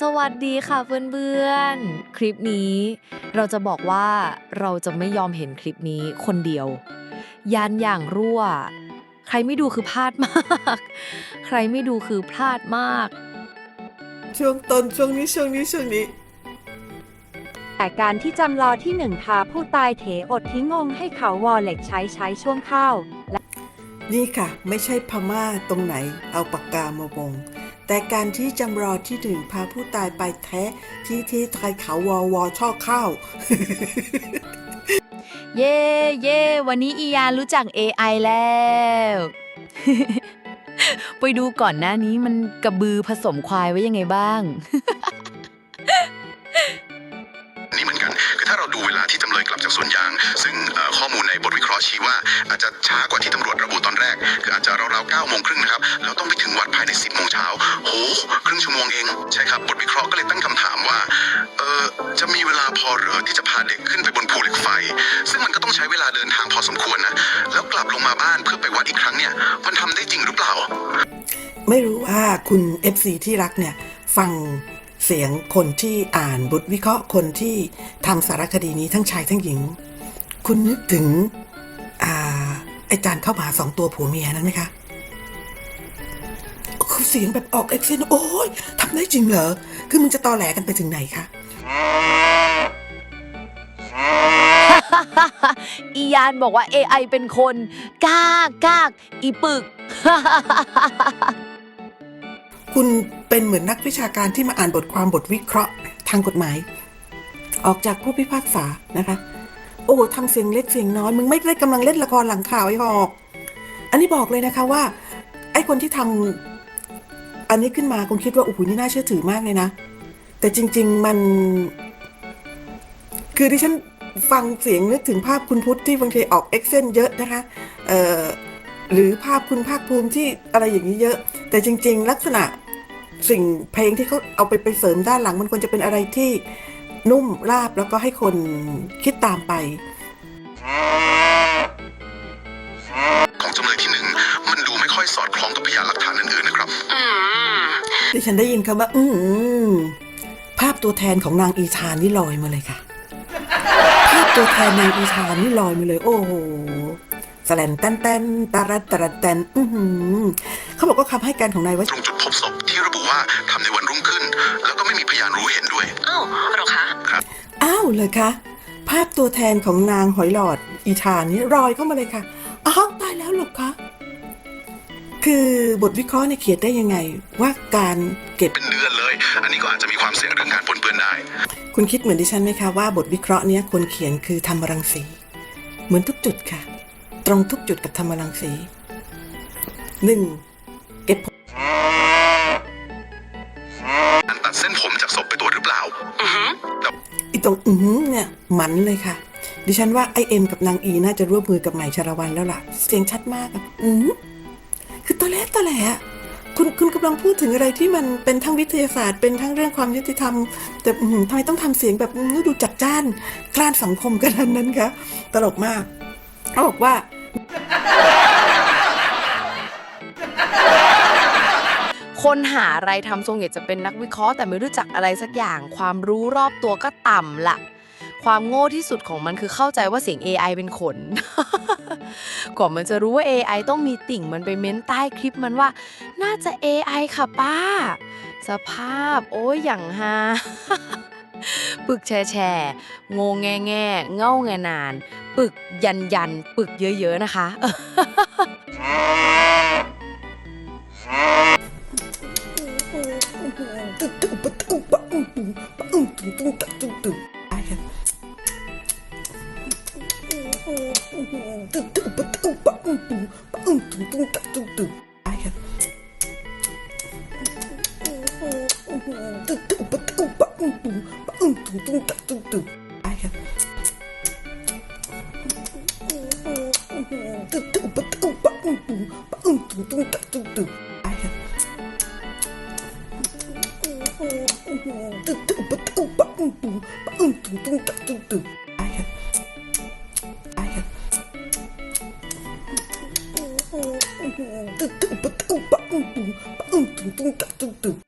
สวัสดีค่ะเพื่อนๆ คลิปนี้ เราจะบอกว่าเราจะไม่ยอมเห็นคลิปนี้คนเดียว ยานอย่างรั่ว ใครไม่ดูคือพลาดมาก ใครไม่ดูคือพลาดมาก ช่วงต้นช่วงนี้ช่วงนี้ช่วงนี้ แต่การที่จำลอที่หนึ่งพาผู้ตายเถอดทิ้งงงให้เขาวอเหล็กใช้ใช้ช่วงเข้า นี่ค่ะ ไม่ใช่พม่าตรงไหน เอาปากกามาวง แต่การที่จำรอที่ถึงพาผู้ตายไปแท้ที่ที่ไทยเขาวอวอช่อข้าวเย่เย่วันนี้อียารู้จัก AI แล้ว ไปดูก่อนหน้านี้มันกระบือผสมควายไว้ยังไงบ้าง เราดูเวลาที่จำเลยกลับจากสวนยาง ซึ่งข้อมูลในบทวิเคราะห์ชี้ว่า อาจจะช้ากว่าที่ตำรวจระบุตอนแรก คืออาจจะราวๆ9โมงครึ่งนะครับแล้วต้องไปถึงวัดภายใน10โมงเช้าโหครึ่งชั่วโมงเองใช่ครับบทวิเคราะห์ก็เลยตั้งคำถามว่าเออจะมีเวลาพอหรือที่จะพาเด็กขึ้นไปบนภูเหล็กไฟ ซึ่งมันก็ต้องใช้เวลาเดินทางพอสมควรนะแล้วกลับลงมาบ้านเพื่อไปวัดอีกครั้งเนี่ยมันทำได้จริงหรือเปล่า ไม่รู้ว่าคุณ FC ที่รักเนี่ยฟัง เสียงคนที่อ่านบทวิเคราะห์คนที่ทำสารคดีนี้ทั้งชายทั้งหญิง คุณนึกถึงอาไอาจารย์เข้ามาสองตัวผัวเมียนั้นไหมคะเขาเสียงแบบออกเอ็กเซนโอ้ยทำได้จริงเหรอ คือมึงจะตอแหลกันไปถึงไหนคะ อียานบอกว่า AI เป็นคน กากกากอีปึก คุณเป็นเหมือนนักวิชาการที่มาอ่านบทความบทวิเคราะห์ทางกฎหมาย ออกจากผู้พิพากษานะคะ โอ้ทำเสียงเล็กเสียงน้อย มึงไม่ได้กำลังเล่นละครหลังข่าวไอ้หอก อันนี้บอกเลยนะคะว่า ไอ้คนที่ทำอันนี้ขึ้นมาคงคิดว่าโอ้โหนี่น่าเชื่อถือมากเลยนะ แต่จริง ๆมัน คือที่ฉันฟังเสียงนึกถึงภาพคุณพุทธที่บางทีออกเอ็กเซนเยอะนะคะหรือภาพคุณภาคภูมิที่อะไรอย่างนี้เยอะ แต่จริง ๆ ลักษณะ สิ่งเพลงที่เขาเอาไปไปเสริมด้านหลัง มันควรจะเป็นอะไรที่นุ่มราบแล้วก็ให้คนคิดตามไป ของจำเลยที่หนึ่งมันดูไม่ค่อยสอดคล้องกับพยานหลักฐานอื่นๆนะครับที่ฉันได้ยินคำว่า อืมภาพตัวแทนของนางอีชานนี่ลอยมาเลยค่ะ ภาพตัวแทนนางอีชานนี่ลอยมาเลย โอ้โห แสลนแตนแตนตารัตตารัตแตนอือหือเขาบอกว่าคำให้การของนายวตรงจุดพบศพที่ระบุว่าทำในวันรุ่งขึ้น แล้วก็ไม่มีพยานรู้เห็นด้วย อ้าวเหรอคะอ้าวเลยคะ ภาพตัวแทนของนางหอยหลอด อีชานนี่ลอยเข้ามาเลยค่ะอ้าวตายแล้วเหรอคะคือบทวิเคราะห์เนี่ยเขียนได้ยังไง ว่าการเก็บเป็นเดือนเลย อันนี้ก็อาจจะมีความเสี่ยงเรื่องการปนเปื้อนได้ คุณคิดเหมือนดิฉันไหมคะว่าบทวิเคราะห์เนี้ยคนเขียนคือธรรมรังสี เหมือนทุกจุดค่ะ ตรงทุกจุดกับธรรมรังสีหนึ่งเก็บการตัดเส้นผมจากศพไปตรวจหรือเปล่าอือหืออีตรงอือหือเนี่ยหมันเลยค่ะ ดิฉันว่าไอเอ็มกับนางอีน่าจะร่วมมือกับใหม่ชาละวันแล้วล่ะ เสียงชัดมากอะอือหือคือตอแหลตอแหลอะคุณคุณกำลังพูดถึงอะไรที่มันเป็นทั้งวิทยาศาสตร์ เป็นทั้งเรื่องความยุติธรรม แต่อื้อหือทำไมต้องทำเสียงแบบอื้อดูจัดจ้านกล้านสังคมกันนั้นคะตลกมาก เขาบอกว่า คนหาอะไรทำทรงอยากจะเป็นนักวิเคราะห์แต่ไม่รู้จักอะไรสักอย่าง ความรู้รอบตัวก็ต่ำละความโง่ที่สุดของมันคือเข้าใจว่าเสียง AI เป็นขน กว่ามันจะรู้ว่า AI ต้องมีติ่งมันไปเม้นใต้คลิปมันว่า น่าจะ AI ค่ะป้า สภาพ โอ้ยอย่างฮา ปึกแช่แช่โงงแง่แง่เง่าแงนาน ปึกยันยันปึกเยอะ ๆ นะคะ อือหือ